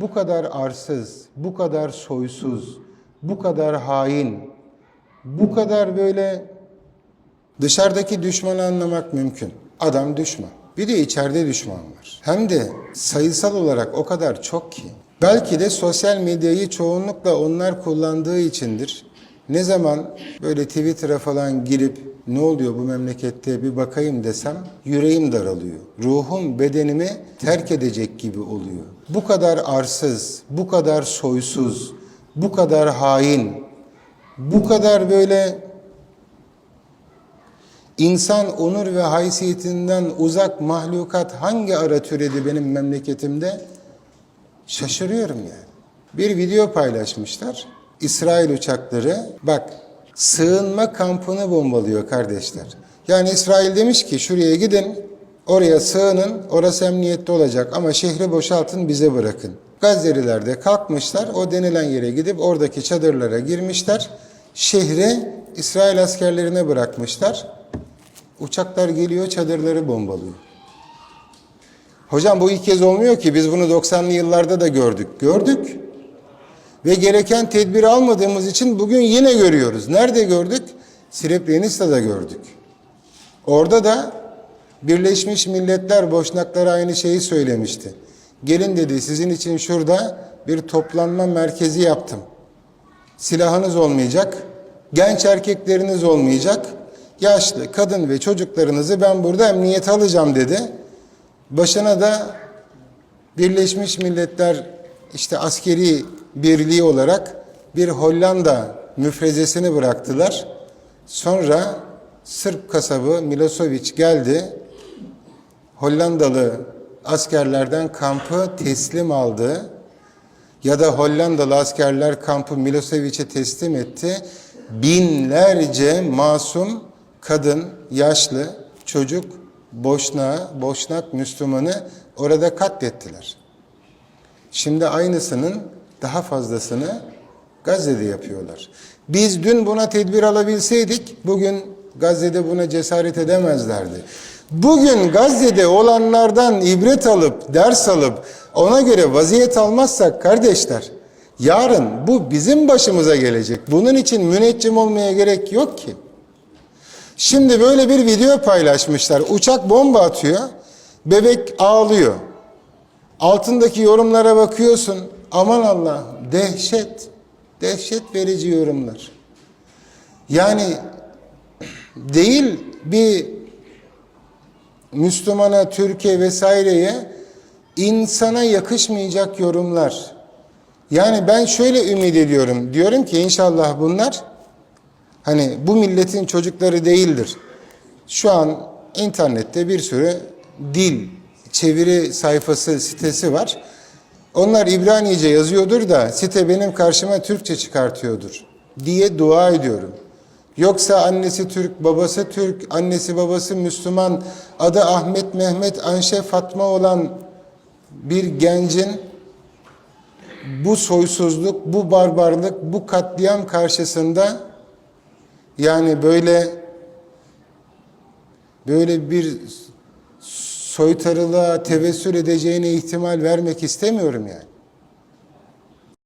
Bu kadar arsız, bu kadar soysuz, bu kadar hain, bu kadar böyle dışarıdaki düşmanı anlamak mümkün. Adam düşman. Bir de içeride düşman var. Hem de sayısal olarak o kadar çok ki. Belki de sosyal medyayı çoğunlukla onlar kullandığı içindir. Ne zaman böyle Twitter'a falan girip ne oluyor bu memlekette bir bakayım desem yüreğim daralıyor. Ruhum bedenimi terk edecek gibi oluyor. Bu kadar arsız, bu kadar soysuz, bu kadar hain, bu kadar böyle İnsan onur ve haysiyetinden uzak mahlukat hangi ara türedi benim memleketimde? Şaşırıyorum yani. Bir video paylaşmışlar. İsrail uçakları bak sığınma kampını bombalıyor kardeşler. Yani İsrail demiş ki şuraya gidin, oraya sığının, orası emniyette olacak ama şehri boşaltın bize bırakın. Gazze'liler de kalkmışlar, o denilen yere gidip oradaki çadırlara girmişler. Şehri İsrail askerlerine bırakmışlar. Uçaklar geliyor, çadırları bombalıyor. Hocam bu ilk kez olmuyor ki. Biz bunu 90'lı yıllarda da gördük. Gördük. Ve gereken tedbiri almadığımız için bugün yine görüyoruz. Nerede gördük? Srebrenica'da gördük. Orada da Birleşmiş Milletler Boşnaklara aynı şeyi söylemişti. Gelin dedi sizin için şurada bir toplanma merkezi yaptım. Silahınız olmayacak, genç erkekleriniz olmayacak, yaşlı kadın ve çocuklarınızı ben burada emniyete alacağım dedi. Başına da Birleşmiş Milletler işte askeri birliği olarak bir Hollanda müfrezesini bıraktılar. Sonra Sırp kasabı Milosevic geldi. Hollandalı askerlerden kampı teslim aldı. Ya da Hollandalı askerler kampı Milosevic'e teslim etti. Binlerce masum kadın, yaşlı, çocuk, boşna, boşnak Müslümanı orada katlettiler. Şimdi aynısının daha fazlasını Gazze'de yapıyorlar. Biz dün buna tedbir alabilseydik bugün Gazze'de buna cesaret edemezlerdi. Bugün Gazze'de olanlardan ibret alıp, ders alıp ona göre vaziyet almazsak kardeşler yarın bu bizim başımıza gelecek. Bunun için müneccim olmaya gerek yok ki. Şimdi böyle bir video paylaşmışlar. Uçak bomba atıyor. Bebek ağlıyor. Altındaki yorumlara bakıyorsun. Aman Allah dehşet. Dehşet verici yorumlar. Yani değil bir Müslümana, Türkiye vesaireye insana yakışmayacak yorumlar. Yani ben şöyle ümit ediyorum. Diyorum ki inşallah bunlar hani bu milletin çocukları değildir. Şu an internette bir sürü dil çeviri sayfası sitesi var. Onlar İbranice yazıyordur da site benim karşıma Türkçe çıkartıyordur diye dua ediyorum. Yoksa annesi Türk, babası Türk, annesi babası Müslüman, adı Ahmet, Mehmet, Anşe, Fatma olan bir gencin bu soysuzluk, bu barbarlık, bu katliam karşısında yani böyle böyle bir soytarılığa tevessül edeceğine ihtimal vermek istemiyorum yani.